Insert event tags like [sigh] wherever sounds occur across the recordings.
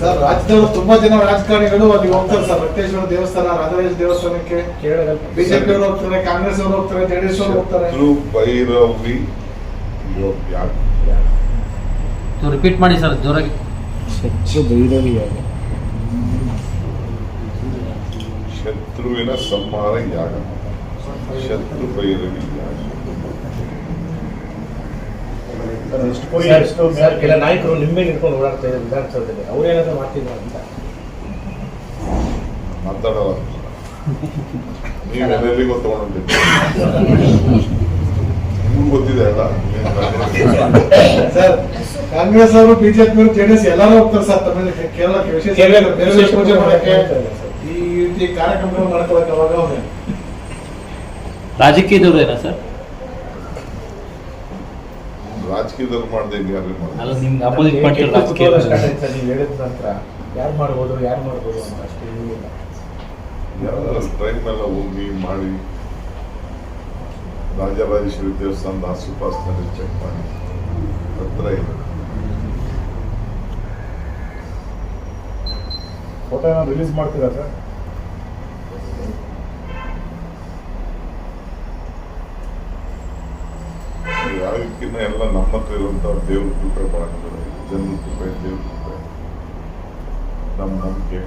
Sir ರಾಜ್ಯದವರು ತುಂಬಾ ಜನ ರಾಜಕಾರಣಿಗಳು ಅಲ್ಲಿ ಹೋಗ್ತಾರೆ ಸರ್. ರಕ್ತೇಶ್ವರ ದೇವಸ್ಥಾನ ರಾಜರಾಜ ದೇವಸ್ಥಾನಕ್ಕೆ ಬಿಜೆಪಿ ಅವರು ಹೋಗ್ತಾರೆ ಕಾಂಗ್ರೆಸ್ ಅವರು ಹೋಗ್ತಾರೆ ಜೆಡಿಎಸ್ ಅವರು ಹೋಗ್ತಾರೆ. ಭೈರವಿ ರಿಪೀಟ್ ಮಾಡಿ ಸರ್ ಜೋರಾಗಿ. ಶತ್ರು ಶತ್ರುವಿನ ಸಂಹಾರ ಯಾಗ. ಶತ್ರು ಭೈರವಿ ಯಾಗ ಎಷ್ಟು ಕೋಟಿ ಎಷ್ಟು ಸರ್ ಕೆಲ ನಾಯಕರು ನಿಮ್ಮೇ ಹಿಡ್ಕೊಂಡು ಓಡಾಡ್ತಾ ಇದ್ದಾರೆ ವಿಧಾನಸೌಧದಲ್ಲಿ. ಅವ್ರೇನಾದ್ರೂ ಮಾಡ್ತಿದ್ರು ಅಂತ? ತಗೊಂಡಿದ್ದೀರಿ ನಿಮ್ಗೂ ಗೊತ್ತಿದೆ ಅಲ್ಲ? ಸರ್ ಕಾಂಗ್ರೆಸ್ ಅವರು ಬಿಜೆಪಿ ಅವರು ಜೆಡಿಎಸ್ ಎಲ್ಲರೂ ಹೋಗ್ತಾರೆ ಸರ್ ತಮಿಳು ಕೇರಳಕ್ಕೆ ವಿಶೇಷ ಪೂಜೆ ಮಾಡಕ್ಕೆ ಸರ್. ಈ ರೀತಿ ಕಾರ್ಯಕ್ರಮಗಳು ಮಾಡ್ಕೊಳಕ್ಕೆ ಅವಾಗ ಅವ್ರೆ. ರಾಜಕೀಯದವ್ರು ಏನ ಸರ್? ರಾಜಕೀಯದಲ್ಲಿ ಮಾಡ್ದೆ ಯಾರು ಅಲ್ಲ ನಿಮ್ಗೆ ಅಪೋಸಿಟ್ ಪಾರ್ಟಿ ರಾಜಕೀಯ ನೀವು ಹೇಳಿದ ನಂತರ. ಯಾರು ಮಾಡ್ಬೋದು ಯಾರು ಮಾಡ್ಬೋದು ಅಂತ ಅಷ್ಟೇ ಏನಿಲ್ಲ. ಯಾವ್ದಾರ ಟ್ರೈನ್ ಮೇಲೆ ಹೋಗಿ ಮಾಡಿ ರಾಜರಾಜೇಶ್ವರಿ ದೇವಸ್ಥಾನದ ಆಸುಪಾಸಿನಲ್ಲಿ ಚೆಕ್ ಮಾಡಿ ಹತ್ರ ಇದೆ. ಫೋಟೋ ರಿಲೀಸ್ ಮಾಡ್ತೀರಾ ಸರ್? ಯಾವ್ದಕ್ಕಿಂತ ಎಲ್ಲ ನಮ್ಮ ಹತ್ರ ಇರುವಂತ ದೇವ್ರ ಕೃಪೆ ಮಾಡ್ತಾರೆ ಜನರ ಕೃಪೆ ದೇವ್ರ ಕೃಪೆ. ನಮ್ಮ ನಂಬಿಕೆ.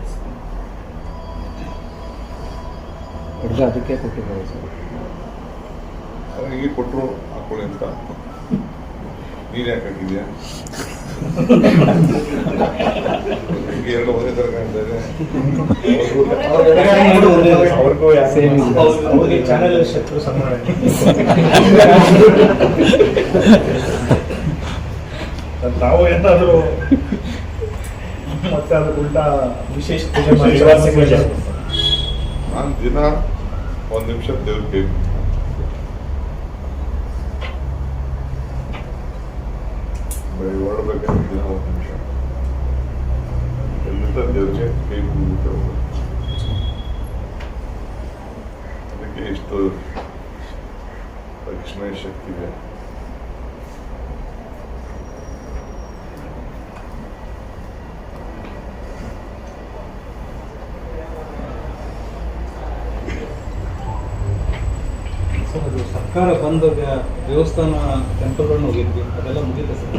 ಅದಕ್ಕೆ ಕೊಟ್ಟಿದ್ದಾರೆ ಸರ್. ಅವನಿಗೆ ಕೊಟ್ಟರು ಹಾಕೊಳ್ಳಿ ಅಂತ. ನೀನ್ ಯಾಕೆ ಹಾಕಿದ್ಯಾ? [laughs] ಎರಡು ಒಂದೇ ಚಾನೆಲ್ ಶತ್ರು ನಾವು ಎಂತಾದ್ರು ಮತ್ತೆ ಅದ್ರ ಉಲ್ಟಾ ವಿಶೇಷ ಪೂಜೆ ಮಾಡಿ ನಾನು ದಿನ ಒಂದ್ ನಿಮಿಷ ದೇವ್ರ ಕೈ ಬರೀ ಹೊರಡ್ಬೇಕಂದ್ರೆ ದಿನ ಒಂದ್ ನಿಮಿಷ ಎಲ್ಲಿಂದ ದೇವ್ರಿಗೆ ಕೈ ಮುಗಿಬಿಟ್ಟು ಅದಕ್ಕೆ ಇಷ್ಟು ರಕ್ಷಣೆ ಶಕ್ತಿ ಇದೆ ಸರ್ಕಾರ ಬಂದಾಗ ದೇವಸ್ಥಾನ ಟೆಂಪಲ್ಗಳನ್ನ ಹೋಗಿದ್ವಿ. ಅದೆಲ್ಲ ಮುಗಿದ ಸರ್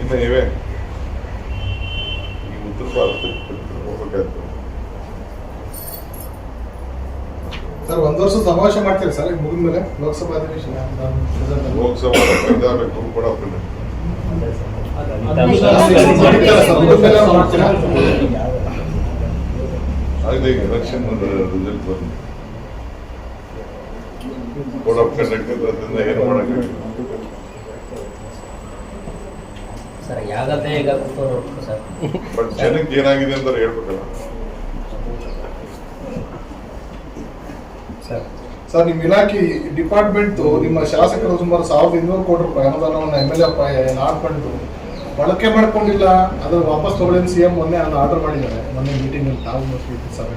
ಇನ್ನು ಇವೆ. ಉತ್ತರ ಭಾರತಕ್ಕೆ ಹೋಗ್ಬೇಕಾಯ್ತು ಸರ್ ಒಂದು ವರ್ಷ ಸಮಾವೇಶ ಮಾಡ್ತೀರಿ ಸರ್? ಮುಗಿದ ಮೇಲೆ ಲೋಕಸಭಾ ಅಧಿವೇಶನ ಲೋಕಸಭಾ ಆಗಿದೆ ಎಲೆಕ್ಷನ್ ರಿಸಲ್ಟ್ ಬಂದು. ಕೋಡ್ ಆಫ್ ಕಂಡಕ್ಟ್ ಅದರಿಂದ ಏನು ಮಾಡಕ್ಕೆ? ಸರ್ ಯಾಗತ್ತೆ ಈಗ ಕೂತ್ಕೊಂಡು ಸರ್. ಬಟ್ ಜನಕ್ಕೆ ಏನಾಗಿದೆ ಅಂತ ಹೇಳ್ಬೇಕಲ್ಲ. ಸರ್. ಸರ್ ನಿಮ್ಮ ಇಲಾಖೆ ಡಿಪಾರ್ಟ್ಮೆಂಟ್ ನಿಮ್ಮ ಶಾಸಕರು ಸುಮಾರು ಸಾವಿರದ ಇನ್ನೂರು ಕೋಟಿ ರೂಪಾಯಿ ಅನುದಾನವನ್ನು ಎಂ ಎಲ್ ಎ ನಾಡ್ಕೊಂಡು ಬಳಕೆ ಮಾಡ್ಕೊಂಡಿಲ್ಲ. ಅದು ವಾಪಸ್ ತಗೊಳ್ಳಿ ಸಿ ಎಂ ಮೊನ್ನೆ ಅದನ್ನು ಆರ್ಡರ್ ಮಾಡಿದ್ದಾರೆ. ಮೊನ್ನೆ ಮೀಟಿಂಗ್ ಅಲ್ಲಿ ತಾವು ಸಭೆ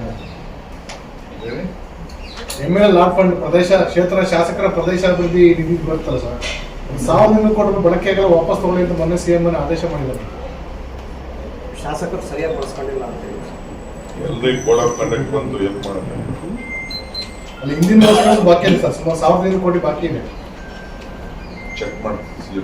ಎಂ ಎಲ್ ಲಾಟ್ ಫಂಡ್ ಪ್ರದೇಶ ಕ್ಷೇತ್ರ ಶಾಸಕರ ಪ್ರದೇಶಾಭಿವೃದ್ಧಿ ನಿಧಿ ಬರುತ್ತಲ್ಲ ಸರ್? ಒಂದು ಸಾವಿರದ ಇನ್ನೂರು ಬಳಕೆ ಆಗಲ್ಲ ವಾಪಸ್ ತಗೊಳ್ಳಿ ಅಂತ ಮೊನ್ನೆ ಸಿ ಎಂ ಆದೇಶ ಮಾಡಿದ್ದಾರೆ ಶಾಸಕರು ಸರಿಯಾಗಿ ಬಳಸ್ಕೊಂಡಿಲ್ಲ ಅಂತ ಹೇಳಿ. ಎಲ್ರಿಗೂ ಕೋಡ್ ಕಂಡಕ್ಟ್ ಬಂದು ಏನು ಮಾಡುತ್ತೆ? ಅಲ್ಲಿ ಹಿಂದಿನ ಬಾಕಿ ಇದೆ ಸರ್ ಸುಮಾರು ಸಾವಿರದ ಇನ್ನೂರು ಕೋಟಿ ಬಾಕಿ ಇದೆ. ಚೆಕ್ ಮಾಡ್ತೀವಿ